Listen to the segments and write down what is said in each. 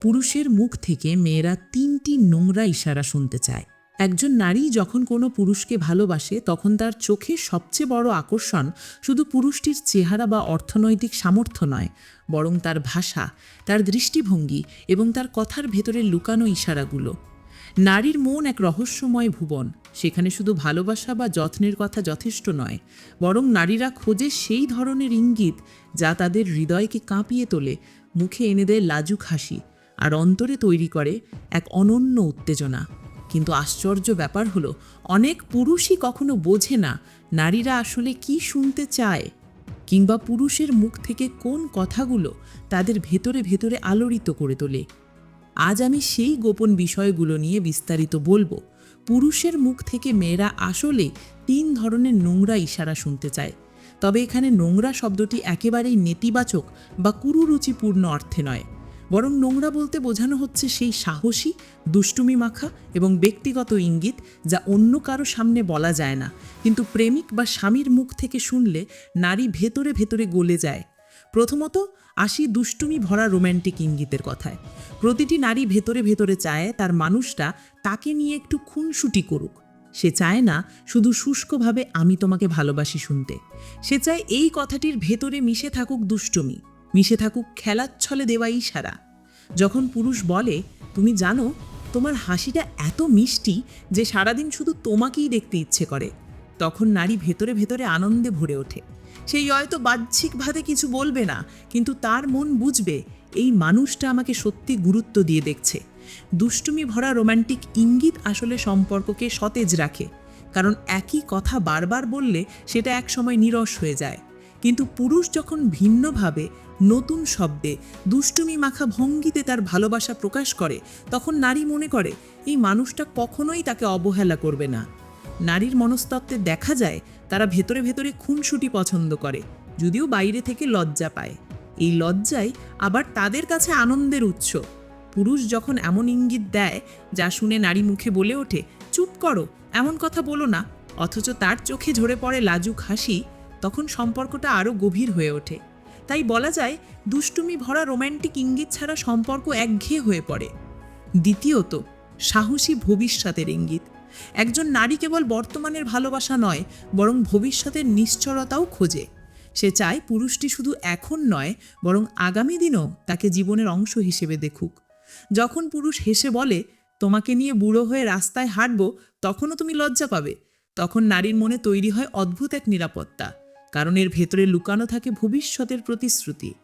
পুরুষের মুখ থেকে মেয়েরা তিনটি নোংরা ইশারা শুনতে চায়। একজন নারী যখন কোনো পুরুষকে ভালোবাসে, তখন তার চোখে সবচেয়ে বড় আকর্ষণ শুধু পুরুষটির চেহারা বা অর্থনৈতিক সামর্থ্য নয়, বরং তার ভাষা, তার দৃষ্টিভঙ্গি এবং তার কথার ভেতরে লুকানো ইশারাগুলো। নারীর মন এক রহস্যময় ভুবন, সেখানে শুধু ভালোবাসা বা যত্নের কথা যথেষ্ট নয়, বরং নারীরা খোঁজে সেই ধরনের ইঙ্গিত যা তাদের হৃদয়কে কাঁপিয়ে তোলে, মুখে এনে দেয় লাজুক হাসি। আর অন্তরে তৈরি করে এক অনন্য উত্তেজনা। কিন্তু আশ্চর্য ব্যাপার হলো, অনেক পুরুষই কখনো বোঝে না নারীরা আসলে কি শুনতে চায়, কিংবা পুরুষের মুখ থেকে কোন কথাগুলো তাদের ভেতরে ভেতরে আলোড়িত করে তোলে। আজ আমি সেই গোপন বিষয়গুলো নিয়ে বিস্তারিত বলব। পুরুষের মুখ থেকে মেয়েরা আসলে তিন ধরনের নোংরা ইশারা শুনতে চায়। তবে এখানে নোংরা শব্দটি একেবারেই নেতিবাচক বা কুরুরুচিপূর্ণ অর্থে নয়। বরং নোংরা বলতে বোঝানো হচ্ছে সেই সাহসী, দুষ্টুমি মাখা এবং ব্যক্তিগত ইঙ্গিত যা অন্য কারও সামনে বলা যায় না। কিন্তু প্রেমিক বা স্বামীর মুখ থেকে শুনলে নারী ভেতরে ভেতরে গলে যায়। প্রথমত, আসি দুষ্টুমি ভরা রোম্যান্টিক ইঙ্গিতের কথায়। প্রতিটি নারী ভেতরে ভেতরে চায় তার মানুষটা তাকে নিয়ে একটু খুনসুটি করুক। সে চায় না শুধু শুষ্কভাবে, আমি তোমাকে ভালোবাসি শুনতে। সে চায় এই কথাটির ভেতরে মিশে থাকুক দুষ্টুমি, মিশে থাকুক খেলাচ্ছলে দেওয়া ইশারা। যখন পুরুষ বলে, তুমি জানো, তোমার হাসিটা এত মিষ্টি যে সারাদিন শুধু তোমাকেই দেখতে ইচ্ছে করে। তখন নারী ভেতরে ভেতরে আনন্দে ভরে ওঠে। সেই হয়তো বাহ্যিকভাবে কিছু বলবে না, কিন্তু তার মন বুঝবে, এই মানুষটা আমাকে সত্যি গুরুত্ব দিয়ে দেখছে। দুষ্টুমি ভরা রোমান্টিক ইঙ্গিত আসলে সম্পর্ককে সতেজ রাখে, কারণ একই কথা বারবার বললে সেটা একসময় নিরস হয়ে যায়। কিন্তু পুরুষ যখন ভিন্নভাবে নতুন শব্দে দুষ্টুমি মাখা ভঙ্গিতে তার ভালোবাসা প্রকাশ করে, তখন নারী মনে করে, এই মানুষটা কখনোই তাকে অবহেলা করবে না। নারীর মনস্তত্ত্বে দেখা যায়, তারা ভেতরে ভেতরে খুনসুটি পছন্দ করে, যদিও বাইরে থেকে লজ্জা পায়। এই লজ্জাই আবার তাদের কাছে আনন্দের উৎস। পুরুষ যখন এমন ইঙ্গিত দেয়, যা শুনে নারী মুখে বলে ওঠে, চুপ করো, এমন কথা বলো না। অথচ তার চোখে ঝরে পড়ে লাজুক হাসি তখন সম্পর্কটা আরও গভীর হয়ে ওঠে। তাই বলা যায়, দুষ্টুমি ভরা রোম্যান্টিক ইঙ্গিত ছাড়া সম্পর্ক একঘেয়ে হয়ে পড়ে। দ্বিতীয়ত, সাহসী ভবিষ্যতের ইঙ্গিত। একজন নারী কেবল বর্তমানের ভালোবাসা নয়, বরং ভবিষ্যতের নিশ্চরতাও খোঁজে। সে চায় পুরুষটি শুধু এখন নয়, বরং আগামী দিনও তাকে জীবনের অংশ হিসেবে দেখুক। যখন পুরুষ হেসে বলে, তোমাকে নিয়ে বুড়ো হয়ে রাস্তায় হাঁটবো, তখনও তুমি লজ্জা পাবে। তখন নারীর মনে তৈরি হয় অদ্ভুত এক নিরাপত্তা। কারণ এর ভেতরে লুকানো থাকে ভবিষ্যতের প্রতিশ্রুতি।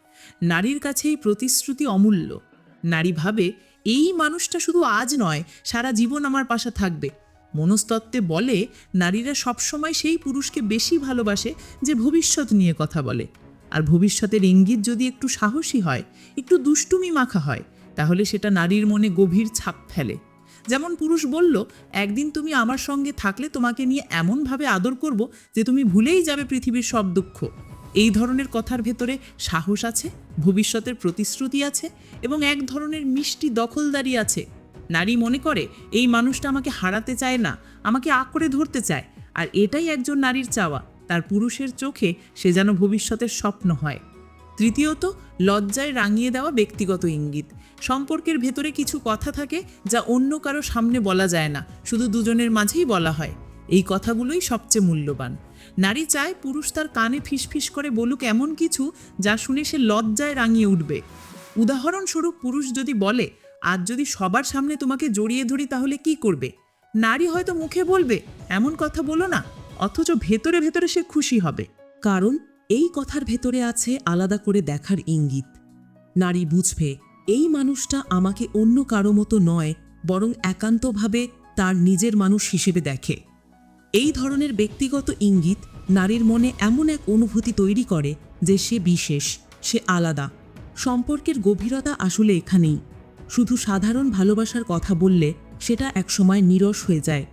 নারীর কাছে এই প্রতিশ্রুতি অমূল্য। নারী ভাবে, এই মানুষটা শুধু আজ নয়, সারা জীবন আমার পাশে থাকবে। মনস্তত্ত্বে বলে, নারীরা সবসময় সেই পুরুষকে বেশি ভালোবাসে যে ভবিষ্যৎ নিয়ে কথা বলে। আর ভবিষ্যতের ইঙ্গিত যদি একটু সাহসী হয়, একটু দুষ্টুমি মাখা হয়, তাহলে সেটা নারীর মনে গভীর ছাপ ফেলে। যেমন পুরুষ বলল, একদিন তুমি আমার সঙ্গে থাকলে তোমাকে নিয়ে এমনভাবে আদর করব যে তুমি ভুলেই যাবে পৃথিবীর সব দুঃখ। এই ধরনের কথার ভেতরে সাহস আছে, ভবিষ্যতের প্রতিশ্রুতি আছে এবং এক ধরনের মিষ্টি দখলদারি আছে। নারী মনে করে, এই মানুষটা আমাকে হারাতে চায় না, আমাকে আঁকড়ে ধরতে চায়। আর এটাই একজন নারীর চাওয়া, তার পুরুষের চোখে সে যেন ভবিষ্যতের স্বপ্ন হয়। তৃতীয়ত, লজ্জায় রাঙিয়ে দেওয়া ব্যক্তিগত ইঙ্গিত। সম্পর্কের ভেতরে কিছু কথা থাকে যা অন্য কারও সামনে বলা যায় না, শুধু দুজনের মাঝেই বলা হয়। এই কথাগুলোই সবচেয়ে মূল্যবান। নারী চায় পুরুষ তার কানে ফিসফিস করে বলুক এমন কিছু যা শুনে সে লজ্জায় রাঙিয়ে উঠবে। উদাহরণস্বরূপ পুরুষ যদি বলে, আজ যদি সবার সামনে তোমাকে জড়িয়ে ধরি তাহলে কি করবে? নারী হয়তো মুখে বলবে, এমন কথা বলো না, অথচ ভেতরে ভেতরে সে খুশি হবে। কারণ এই কথার ভেতরে আছে আলাদা করে দেখার ইঙ্গিত। নারী বুঝবে, এই মানুষটা আমাকে অন্য কারও মতো নয়, বরং একান্তভাবে তার নিজের মানুষ হিসেবে দেখে। এই ধরনের ব্যক্তিগত ইঙ্গিত নারীর মনে এমন এক অনুভূতি তৈরি করে যে সে বিশেষ, সে আলাদা। সম্পর্কের গভীরতা আসলে এখানেই। শুধু সাধারণ ভালোবাসার কথা বললে সেটা একসময় নিরস হয়ে যায়।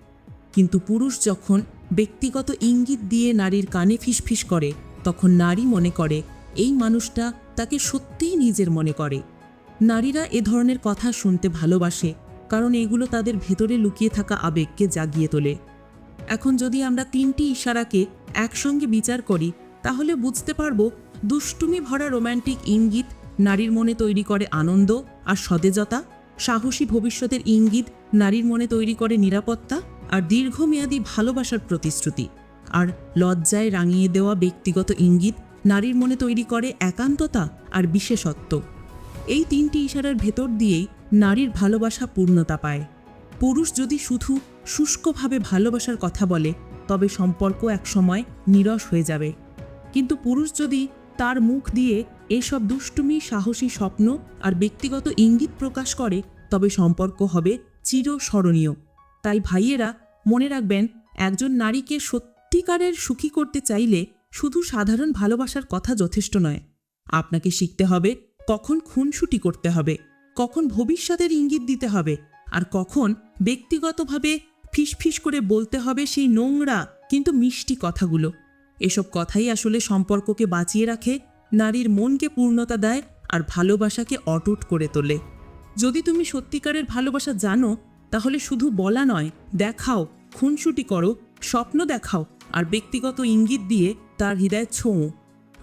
কিন্তু পুরুষ যখন ব্যক্তিগত ইঙ্গিত দিয়ে নারীর কানে ফিসফিস করে তখন নারী মনে করে, এই মানুষটা তাকে সত্যিই নিজের মনে করে। নারীরা এ ধরনের কথা শুনতে ভালোবাসে, কারণ এগুলো তাদের ভেতরে লুকিয়ে থাকা আবেগকে জাগিয়ে তোলে। এখন যদি আমরা তিনটি ইশারাকে একসঙ্গে বিচার করি, তাহলে বুঝতে পারব দুষ্টুমি ভরা রোম্যান্টিক ইঙ্গিত নারীর মনে তৈরি করে আনন্দ আর সতেজতা, সাহসী ভবিষ্যতের ইঙ্গিত নারীর মনে তৈরি করে নিরাপত্তা আর দীর্ঘমেয়াদী ভালোবাসার প্রতিশ্রুতি। আর লজ্জায় রাঙিয়ে দেওয়া ব্যক্তিগত ইঙ্গিত নারীর মনে তৈরি করে একান্ততা আর বিশেষত্ব। এই তিনটি ইশারার ভেতর দিয়েই নারীর ভালোবাসা পূর্ণতা পায়। পুরুষ যদি শুধু শুষ্কভাবে ভালোবাসার কথা বলে, তবে সম্পর্ক একসময় নিরস হয়ে যাবে। কিন্তু পুরুষ যদি তার মুখ দিয়ে এসব দুষ্টুমি, সাহসী স্বপ্ন আর ব্যক্তিগত ইঙ্গিত প্রকাশ করে, তবে সম্পর্ক হবে চিরস্মরণীয়। তাই ভাইয়েরা মনে রাখবেন, একজন নারীকে সত্যিকারের সুখী করতে চাইলে শুধু সাধারণ ভালোবাসার কথা যথেষ্ট নয়। আপনাকে শিখতে হবে কখন খুনসুটি করতে হবে, কখন ভবিষ্যতের ইঙ্গিত দিতে হবে, আর কখন ব্যক্তিগতভাবে ফিসফিস করে বলতে হবে সেই নোংরা কিন্তু মিষ্টি কথাগুলো। এসব কথাই আসলে সম্পর্ককে বাঁচিয়ে রাখে, নারীর মনকে পূর্ণতা দেয়, আর ভালোবাসাকে অটুট করে তোলে। যদি তুমি সত্যিকারের ভালোবাসা জানো, তাহলে শুধু বলা নয়, দেখাও, খুনসুটি করো, স্বপ্ন দেখাও আর ব্যক্তিগত ইঙ্গিত দিয়ে তার হৃদয় ছোঁ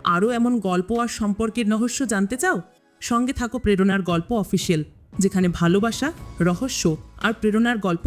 আরও এমন গল্প আর সম্পর্কের রহস্য জানতে চাও? সঙ্গে থাকো প্রেরণার গল্প অফিসিয়াল, যেখানে ভালোবাসা, রহস্য আর প্রেরণার গল্প